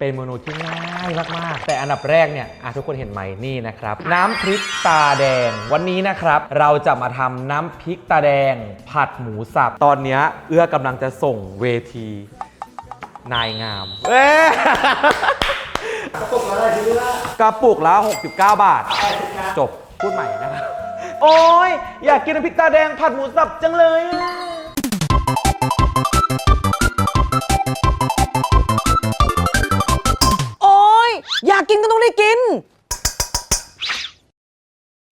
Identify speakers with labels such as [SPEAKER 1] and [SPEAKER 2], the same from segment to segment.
[SPEAKER 1] เป็นเมนูที่ง่ายมาก ๆ แต่อันดับแรกเนี่ยอะทุกคนเห็นไหมนี่นะครับ น้ำพริกตาแดง วันนี้นะครับ เราจะมาทำน้ำพริกตาแดง ผัดหมูสับ ตอนเนี้ยเอื้อกำลังจะส่งเวที นายงามเอ้ยกระปุกละ69 บาท จบพูดใหม่นะครับ โอ้ยอยากกินน้ำพริกตาแดงผัดหมูสับจังเลยอะ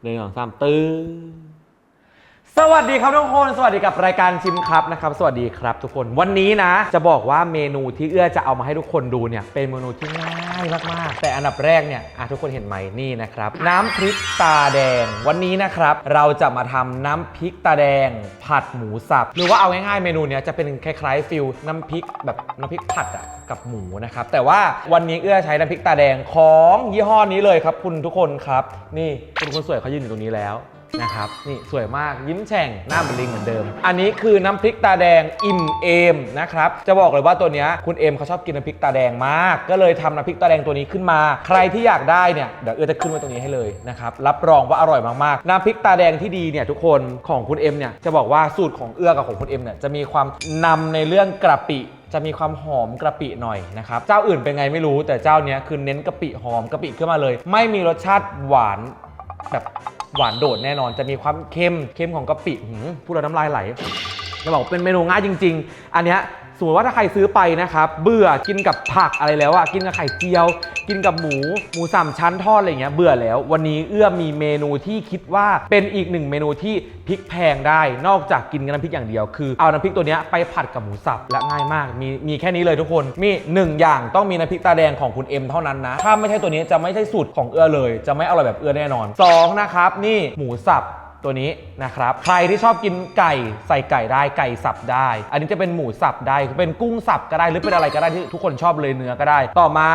[SPEAKER 1] หนึ่งสองสามตื้อสวัสดีครับทุกคน สวัสดีกับรายการชิมครับนะครับ สวัสดีครับทุกคนวันนี้นะ จะบอกว่าเมนูที่เอื้อจะเอามาให้ทุกคนดูเนี่ย เป็นเมนูที่ง่าย มากๆ แต่อันดับแรกเนี่ยอะทุกคนเห็นไหมนี่นะครับ น้ำพริกตาแดง วันนี้นะครับ เราจะมาทำน้ำพริกตาแดง ผัดหมูสับ หรือว่าเอาง่ายๆเมนูเนี้ยจะเป็นคล้ายๆฟิลน้ำพริกแบบน้ำพริกผัดอะกับหมูนะครับ แต่ว่าวันนี้เอื้อใช้น้ำพริกตาแดงของยี่ห้อนี้เลยครับ คุณทุกคนครับ นี่คุณคนสวยเขายืนอยู่ตรงนี้แล้วนะครับนี่สวยมากยิ้มแฉ่งหน้าเหมือนลิงเหมือนเดิม อันนี้คือน้ำพริกตาแดงอิ่มเอมนะครับจะบอกเลยว่าตัวเนี้ยคุณเอมเขาชอบกินน้ำพริกตาแดงมาก ก็เลยทำน้ำพริกตาแดงตัวนี้ขึ้นมา ใครที่อยากได้เนี่ยเดี๋ยวเอื้อจะขึ้นไว้ตรงนี้ให้เลยนะครับรับรองว่าอร่อยมากๆ น้ำพริกตาแดงที่ดีเนี่ยทุกคนของคุณเอ็มเนี่ยจะบอกว่าสูตรของเอื้อกับของคุณเอ็มเนี่ยจะมีความนำในเรื่องกระปิจะมีความหอมกระปิหน่อยนะครับ เจ้าอื่นเป็นไงไม่รู้แต่เจ้าเนี้ยคือเน้นกะปิหอมกะปิขึ้นมาเลย ไม่มีรสชาติหวานแบบ หวานโดดแน่นอนจะมีความเค็มเค็มของกะปิหืมพูดแล้วน้ำลายไหลจะบอกเป็นเมนูง่ายจริง ๆ อันเนี้ย สมมติว่าถ้าใครซื้อไปนะครับเบื่อกินกับผักอะไรแล้วอะกินกับไข่เจียว กินกับหมูหมูสามชั้นทอดอะไรเงี้ยเบื่อแล้ว วันนี้เอื้อมีเมนูที่คิดว่าเป็นอีกหนึ่งเมนูที่พริกแพงได้ นอกจากกินกับน้ำพริกอย่างเดียว คือเอาน้ำพริกตัวเนี้ยไปผัดกับหมูสับและง่ายมากมีมีแค่นี้เลยทุกคนมีหนึ่งอย่างต้องมีน้ำพริกตาแดงของคุณเอ็มเท่านั้นนะถ้าไม่ใช่ตัวนี้จะไม่ใช่สูตรของเอื้อเลย จะไม่อร่อยแบบเอื้อแน่นอนสองนะครับนี่หมูสับ ตัวนี้นะครับ ใครที่ชอบกินไก่ใส่ไก่ได้ไก่สับได้ อันนี้จะเป็นหมูสับได้เป็นกุ้งสับก็ได้หรือเป็นอะไรก็ได้ที่ทุกคนชอบเลยเนื้อก็ได้ ต่อมา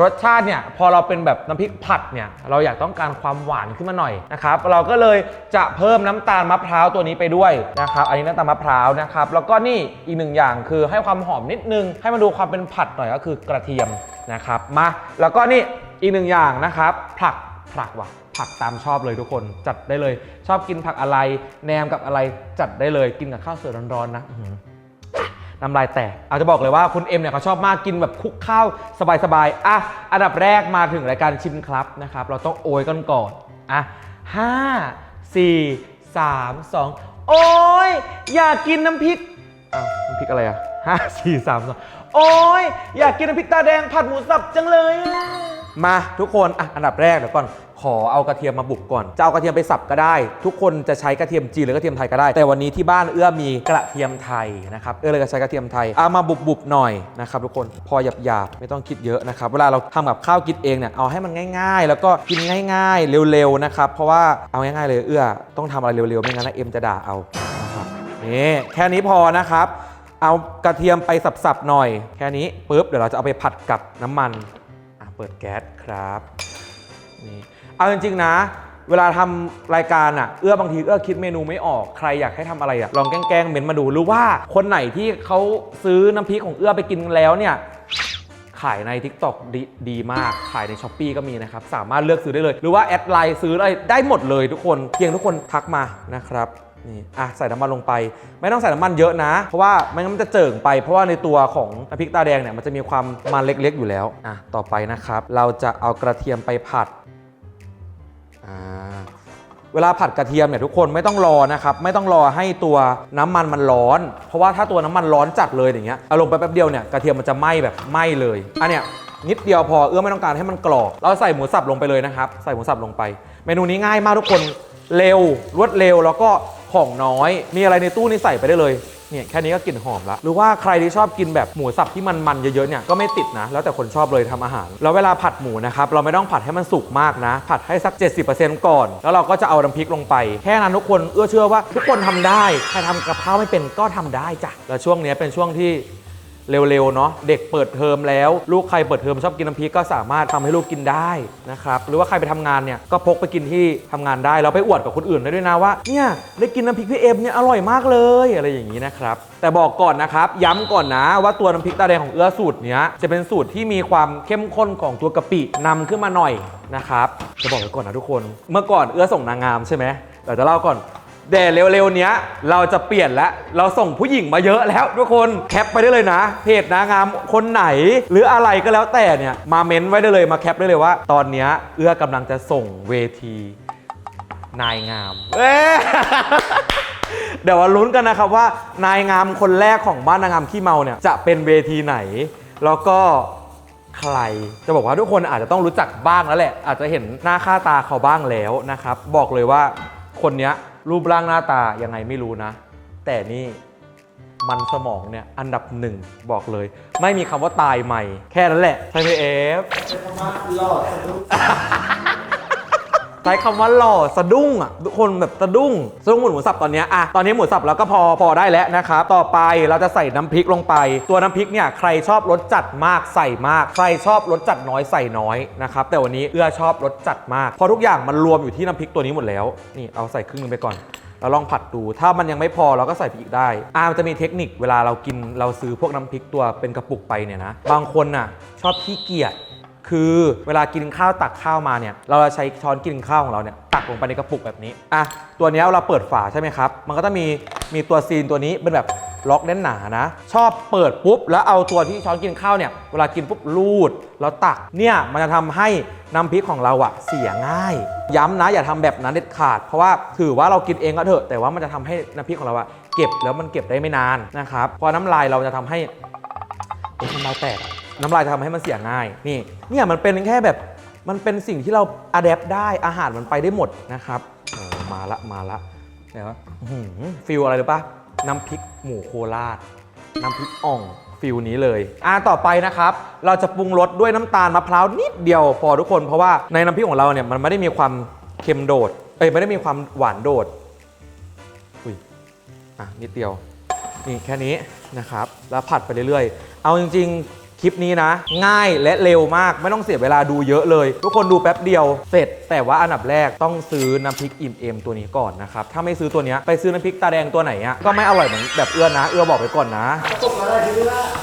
[SPEAKER 1] รสชาติเนี่ยพอเราเป็นแบบน้ำพริกผัดเนี่ยเราอยากต้องการความหวานขึ้นมาหน่อยนะครับเราก็เลยจะเพิ่มน้ำตาลมะพร้าวตัวนี้ไปด้วยนะครับอันนี้น้ำตาลมะพร้าวนะครับแล้วก็นี่อีกหนึ่งอย่างคือให้ความหอมนิดนึง ให้มันดูความเป็นผัดหน่อยก็คือกระเทียมนะครับมาแล้วก็นี่อีกหนึ่งอย่างนะครับผักผักว่ะ ผักตามชอบเลยทุกคนจัดได้เลย ชอบกินผักอะไร แหนมกับอะไรจัดได้เลยกินกับข้าวสวยร้อนๆนะน้ำลายแตกอาจจะบอกเลยว่าคุณเอ็มเนี่ยเขาชอบมากกินแบบคุกข้าวสบายๆอะอันดับแรกมาถึงรายการชิมครับนะครับ เราต้องโอยกันก่อนอะห้าสี่สามสองโอ้ยอยากกินน้ำพริกอ้าวน้ำพริกอะไรอะห้าสี่สามสองโอ้ยอยากกินน้ำพริกตาแดงผัดหมูสับจังเลย มาทุกคนอะอันดับแรกเดี๋ยวก่อน ขอเอากระเทียมมาบุกก่อน จะเอากระเทียมไปสับก็ได้ ทุกคนจะใช้กระเทียมจีนหรือกระเทียมไทยก็ได้ แต่วันนี้ที่บ้านเอื้อมีกระเทียมไทยนะครับ เอื้อเลยจะใช้กระเทียมไทย เอามาบุบๆหน่อยนะครับทุกคน พอหยาบๆ ไม่ต้องคิดเยอะนะครับ เวลาเราทำกับข้าวกินเองเนี่ย เอาให้มันง่าย ๆ แล้วก็กินง่าย ๆ เร็วๆนะครับ เพราะว่าเอาง่ายๆเลยเอื้อต้องทำอะไรเร็วๆ ไม่งั้นนะเอ็มจะด่าเอานะครับ นี่แค่นี้พอนะครับ เอากระเทียมไปสับๆหน่อย แค่นี้ปุ๊บ เดี๋ยวเราจะเอาไปผัดกับน้ำมันเปิดแก๊สครับ นี่ เอาจริงๆนะ เวลาทำรายการอะเอื้อบางทีเอื้อคิดเมนูไม่ออกใครอยากให้ทำอะไรอะลองแกล้งๆเมนมาดูหรือว่าคนไหนที่เขาซื้อน้ำพริกของเอื้อไปกินแล้วเนี่ยขายใน TikTok ดดีมาก ขายใน s h อ p e e ก็มีนะครับ สามารถเลือกซื้อได้เลย หรือว่าแอดไลน์ซื้ออะไรได้หมดเลยทุกคน เพียงทุกคนทักมานะครับ นี่ อะ ใส่น้ำมันลงไป ไม่ต้องใส่น้ำมันเยอะนะ เพราะว่าไม่งั้นมันจะเจิ่งไป เพราะว่าในตัวของน้ำพริกตาแดงเนี่ย มันจะมีความมันเล็กๆ อยู่แล้ว อะ ต่อไปนะครับ เราจะเอากระเทียมไปผัด อ่าเวลาผัดกระเทียมเนี่ยทุกคนไม่ต้องรอนะครับไม่ต้องรอให้ตัวน้ำมันมันร้อน เพราะว่าถ้าตัวน้ำมันร้อนจัดเลยอย่างเงี้ยเอาลงไปแป๊บเดียวเนี่ยกระเทียมมันจะไหม้แบบไหม้เลยอันเนี้ยนิดเดียวพอเอื้อไม่ต้องการให้มันกรอบเราใส่หมูสับลงไปเลยนะครับ ใส่หมูสับลงไป เมนูนี้ง่ายมากทุกคนเร็วรวดเร็วแล้วก็ของน้อย มีอะไรในตู้นี้ใส่ไปได้เลย เนี่ยแค่นี้ก็กลิ่นหอมละหรือว่าใครที่ชอบกินแบบหมูสับที่มันมันๆเยอะๆเนี่ยก็ไม่ติดนะ แล้วแต่คนชอบเลยทำอาหาร แล้วเวลาผัดหมูนะครับเราไม่ต้องผัดให้มันสุกมากนะ ผัดให้สัก 70%ก่อน แล้วเราก็จะเอาน้ำพริกลงไป แค่นั้นทุกคนเอื้อเชื่อว่าทุกคนทำได้ใครทำกะเพราไม่เป็นก็ทำได้จ้ะแล้วช่วงนี้เป็นช่วงที่ เร็วๆเนาะเด็กเปิดเทอมแล้ว ลูกใครเปิดเทอมชอบกินน้ำพริกก็สามารถทำให้ลูกกินได้นะครับหรือว่าใครไปทำงานเนี่ยก็พกไปกินที่ทำงานได้แล้วไปอวดกับคนอื่นได้ด้วยนะว่าเนี่ยได้กินน้ำพริกพี่เอ็มเนี่ยอร่อยมากเลยอะไรอย่างนี้นะครับแต่บอกก่อนนะครับย้ำก่อนนะว่าตัวน้ำพริกตาแดงของเอื้อสูตรเนี้ยจะเป็นสูตรที่มีความเข้มข้นของตัวกะปินำขึ้นมาหน่อยนะครับจะบอกไว้ก่อนนะทุกคน เมื่อก่อนเอื้อส่งนางงามใช่ไหมเดี๋ยวจะเล่าก่อน เดี๋ยวเร็วๆเนี้ยเราจะเปลี่ยนแล้ว เราส่งผู้หญิงมาเยอะแล้วทุกคนแคปไปได้เลยนะ เพจนางงามคนไหน หรืออะไรก็แล้วแต่เนี่ยมาเม้นไว้ได้เลยมาแคปได้เลยว่า ตอนเนี้ยเอื้อกำลังจะส่งเวที นายงามเอ้ย เดี๋ยวมาลุ้นกันนะครับว่านายงามคนแรกของบ้านนางงามขี้เมาเนี่ยจะเป็นเวทีไหน แล้วก็ใครจะบอกว่าทุกคนอาจจะต้องรู้จักบ้างแล้วแหละ อาจจะเห็นหน้าค่าตาเขาบ้างแล้วนะครับ บอกเลยว่าคนเนี้ย รูปร่างหน้าตายังไงไม่รู้นะ แต่นี่มันสมองเนี่ยอันดับหนึ่งบอกเลย ไม่มีคำว่าตายใหม่ แค่นั้นแหละใช่ไหมเอฟ ใช้คำว่าหล่อสะดุ้งอะทุกคนแบบสะดุ้งสะดุ้งหมูหมูสับตอนเนี้ยอะตอนนี้หมูสับเราก็พอพอได้แล้วนะครับต่อไปเราจะใส่น้ำพริกลงไป ตัวน้ำพริกเนี่ยใครชอบรสจัดมากใส่มาก ใครชอบรสจัดน้อยใส่น้อยนะครับแต่วันนี้เอื้อชอบรสจัดมากเพราะทุกอย่างมันรวมอยู่ที่น้ำพริกตัวนี้หมดแล้วนี่เอาใส่ครึ่งนึงไปก่อนเราลองผัดดู ถ้ามันยังไม่พอเราก็ใส่พริกได้อ่ามันจะมีเทคนิคเวลาเรากินเราซื้อพวกน้ำพริกตัวเป็นกระปุกไปเนี่ยนะ บางคนน่ะชอบขี้เกียจ คือเวลากินข้าวตักข้าวมาเนี่ยเราจะใช้ช้อนกินข้าวของเราเนี่ยตักลงไปในกระปุกแบบนี้อะตัวนี้เราเปิดฝาใช่ไหมครับ มันก็จะมีมีตัวซีนตัวนี้เป็นแบบล็อกแน่นหนานะ ชอบเปิดปุ๊บ แล้วเอาตัวที่ช้อนกินข้าวเนี่ยเวลากินปุ๊บรูดแล้วตักเนี่ยมันจะทำให้น้ำพริกของเราอะเสียง่าย ย้ำนะอย่าทำแบบนั้นเด็ดขาด เพราะว่าถือว่าเรากินเองก็เถอะ แต่ว่ามันจะทำให้น้ำพริกของเราอะเก็บแล้วมันเก็บได้ไม่นานนะครับเพราะน้ำลายเราจะทำให้เป็นน้ำลายแตก น้ำลายจะทำให้มันเสียง่าย นี่ เนี่ยมันเป็นแค่แบบ มันเป็นสิ่งที่เราอัดแอปได้อาหารมันไปได้หมดนะครับโอ้มาละมาละเดี๋ยวฟิลอะไรหรือปะน้ำพริกหมูโคราช น้ำพริกอ่องฟิลนี้เลยอ่าต่อไปนะครับ เราจะปรุงรสด้วยน้ำตาลมะพร้าวนิดเดียวพอทุกคน เพราะว่าในน้ำพริกของเราเนี่ยมันไม่ได้มีความเค็มโดด เอ้ยไม่ได้มีความหวานโดด อุ้ย อะนิดเดียว นี่แค่นี้นะครับ แล้วผัดไปเรื่อยๆ เอาจริงๆ คลิปนี้นะ ง่ายและเร็วมากไม่ต้องเสียเวลาดูเยอะเลย ทุกคนดูแป๊บเดียวเสร็จ แต่ว่าอันดับแรกต้องซื้อน้ำพริกอิ่มเอมตัวนี้ก่อนนะครับ ถ้าไม่ซื้อตัวเนี้ยไปซื้อน้ำพริกตาแดงตัวไหนอะก็ไม่อร่อยเหมือนแบบเอื้อนะ เอื้อบอกไปก่อนนะ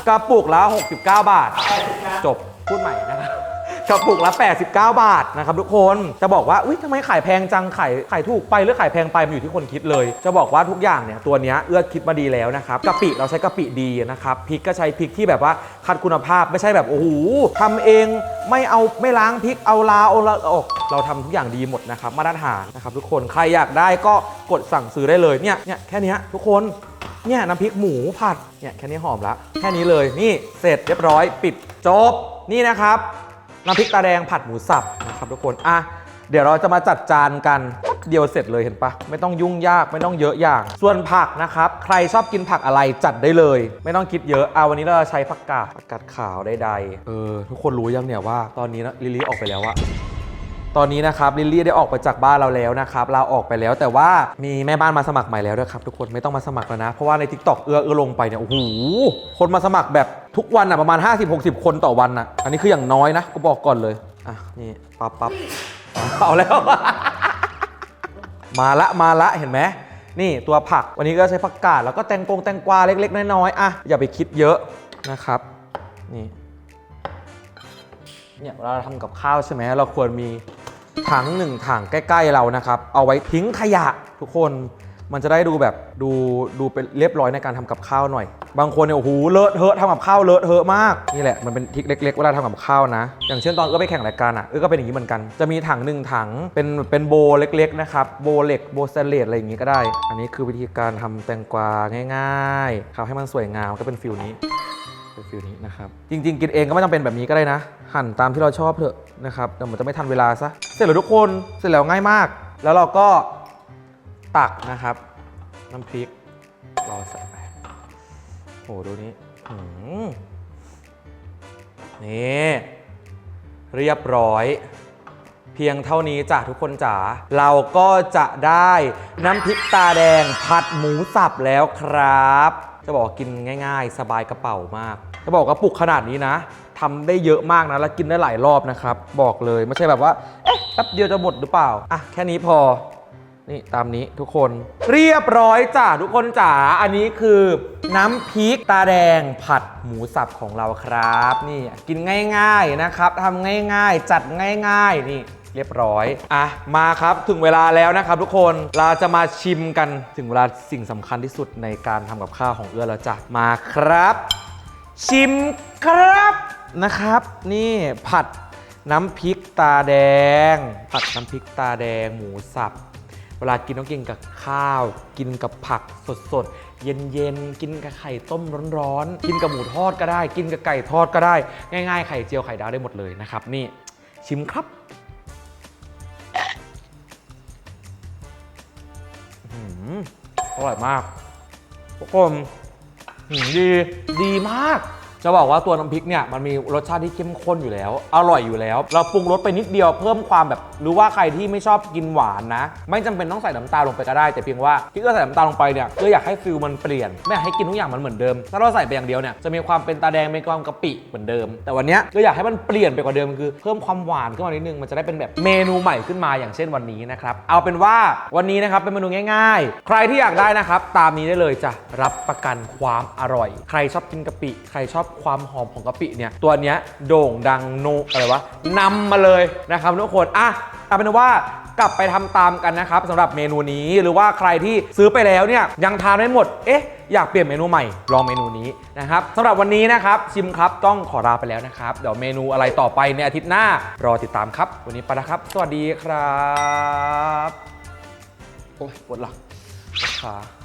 [SPEAKER 1] กระปุกละ69 บาท จบพูดใหม่นะครับ กระปุกละ 89 บาทนะครับทุกคนจะบอกว่าอุ้ยทำไมขายแพงจังขายขายถูกไปหรือขายแพงไปมันอยู่ที่คนคิดเลย จะบอกว่าทุกอย่างเนี่ยตัวเนี้ยเอื้อคิดมาดีแล้วนะครับกะปิเราใช้กะปิดีนะครับพริกก็ใช้พริกที่แบบว่าคัดคุณภาพไม่ใช่แบบโอ้โหทำเองไม่เอาไม่ล้างพริกเอาลาเอาละออกเราทำทุกอย่างดีหมดนะครับมาตรฐานนะครับทุกคนใครอยากได้ก็กดสั่งซื้อได้เลยเนี่ยเนี่ยแค่นี้ทุกคนเนี่ยน้ำพริกหมูผัดเนี่ยแค่นี้หอมละแค่นี้เลยนี่เสร็จเรียบร้อยปิดจบนี่นะครับ น้ำพริกตาแดงผัดหมูสับนะครับทุกคนอะเดี๋ยวเราจะมาจัดจานกันเดียวเสร็จเลยเห็นปะไม่ต้องยุ่งยากไม่ต้องเยอะอย่าง ส่วนผักนะครับ ใครชอบกินผักอะไรจัดได้เลย ไม่ต้องคิดเยอะเอาวันนี้เราจะใช้ผักกาดผักกาดขาวใดๆเออทุกคนรู้ยังเนี่ยว่าตอนนี้นะลิลลี่ออกไปแล้วอะ ตอนนี้นะครับลิลลี่ได้ออกไปจากบ้านเราแล้วนะครับเราออกไปแล้วแต่ว่ามีแม่บ้านมาสมัครใหม่แล้วด้วยครับทุกคนไม่ต้องมาสมัครแล้วนะ เพราะว่าใน t ิ k t o k เอื้อเอื้อลงไปเนี่ยโอ้โหคนมาสมัครแบบทุกวันอะประมาณ 50-60 คนต่อวันอะอันนี้คืออย่างน้อยนะก็บอกก่อนเลยอะนี่ปั๊บปั๊บเอาแล้ว มาละมาละเห็นไหมนี่ตัวผักวันนี้ก็ใช้ผักกาดแล้วก็แตงกงแตงกวาเล็ก ๆ น้อยๆอะอย่าไปคิดเยอะนะครับนี่เนี่ยเวลาเราทำกับข้าวใช่ไหมเราควรมี ถังหนึ่งถังใกล้ ๆเรานะครับ เอาไว้ทิ้งขยะทุกคนมันจะได้ดูแบบดูดูเป็นเรียบร้อยในการทำกับข้าวหน่อย บางคนเนี่ยโอ้โหเลอะเทอะทำกับข้าวเลอะเทอะมากนี่แหละมันเป็นทิกเล็กๆเวลาทำกับข้าวนะ อย่างเช่นตอนเอื้อไปแข่งรายการอะเอื้อก็เป็นอย่างนี้เหมือนกันจะมีถังหนึ่งถังเป็นเป็นโบเล็กๆนะครับโบเหล็กโบสเตเลสอะไรอย่างนี้ก็ได้ อันนี้คือวิธีการทำแตงกวาง่ายๆทำให้มันสวยงามก็เป็นฟิลนี้ เป็นฟิลนี้นะครับ จริง ๆ กินเองก็ไม่ต้องเป็นแบบนี้ก็ได้นะ หั่นตามที่เราชอบเถอะนะครับเดี๋ยวมันจะไม่ทันเวลาซะ เสร็จแล้วทุกคนเสร็จแล้วง่ายมาก แล้วเราก็ตักนะครับ น้ำพริกเราใส่ไปโอ้โหดูนี้นี่เรียบร้อยเพียงเท่านี้จ้ะทุกคนจ๋าเราก็จะได้น้ำพริกตาแดงผัดหมูสับแล้วครับ จะบอกกินง่าย ๆ สบายกระเป๋ามาก จะบอกว่าปลุกขนาดนี้นะทำได้เยอะมากนะ แล้วกินได้หลายรอบนะครับ บอกเลยไม่ใช่แบบว่า เอ๊ะแป๊บเดียวจะหมดหรือเปล่า อะ แค่นี้พอ นี่ตามนี้ทุกคน เรียบร้อยจ้ะทุกคนจ๋า อันนี้คือน้ำพริกตาแดงผัดหมูสับของเราครับ นี่กินง่ายๆนะครับทำง่ายๆ จัดง่ายๆ นี่เรียบร้อย อะ มาครับ ถึงเวลาแล้วนะครับทุกคน เราจะมาชิมกัน ถึงเวลาสิ่งสำคัญที่สุดในการทำกับข้าวของเอื้อแล้วจ้ะ มาครับ ชิมครับนะครับ นี่ผัดน้ำพริกตาแดง ผัดน้ำพริกตาแดงหมูสับ เวลากินต้องกินกับข้าว กินกับผักสดๆ เย็นๆ กินกับไข่ต้มร้อนๆ กินกับหมูทอดก็ได้ กินกับไก่ทอดก็ได้ ง่ายๆ ไข่เจียวไข่ดาวได้หมดเลยนะครับ นี่ชิมครับอร่อยมากทุกคนหืม ดีดีมาก จะบอกว่าตัวน้ำพริกเนี่ยมันมีรสชาติที่เข้มข้นอยู่แล้ว อร่อยอยู่แล้ว เราปรุงรสไปนิดเดียวเพิ่มความแบบรู้ว่าใครที่ไม่ชอบกินหวานนะ ไม่จำเป็นต้องใส่น้ำตาลลงไปก็ได้ แต่เพียงว่าที่ก็ใส่น้ำตาลลงไปเนี่ยก็อยากให้ฟิลมันเปลี่ยน ไม่อยากให้กินทุกอย่างมันเหมือนเดิม ถ้าเราใส่ไปอย่างเดียวเนี่ยจะมีความเป็นตาแดงเป็นความกะปิเหมือนเดิม แต่วันนี้ยก็อยากให้มันเปลี่ยนไปกว่าเดิมคือเพิ่มความหวานขึ้นมานิดนึงมันจะได้เป็นแบบเมนูใหม่ขึ้นมาอย่างเช่นวันนี้นะครับเอาเป็นว่าวันนี้นะครับเป็นเมนูง่าย ๆ ใครที่อยากได้นะครับตามนี้ได้เลยจะรับประกันความอร่อย ใครชอบกินกะปิใครชอบความหอมของกะปิเนี่ยตัวเนี้ยโด่งดังโนอะไรวะนำมาเลยนะครับทุกคนอะเอาเป็นว่ากลับไปทำตามกันนะครับสำหรับเมนูนี้หรือว่าใครที่ซื้อไปแล้วเนี่ยยังทานไม่หมดเอ๊ะอยากเปลี่ยนเมนูใหม่ลองเมนูนี้นะครับสำหรับวันนี้นะครับชิมครับต้องขอลาไปแล้วนะครับ เดี๋ยวเมนูอะไรต่อไปในอาทิตย์หน้ารอติดตามครับ วันนี้ไปแล้วครับ สวัสดีครับโอ้ยปวดหลังขา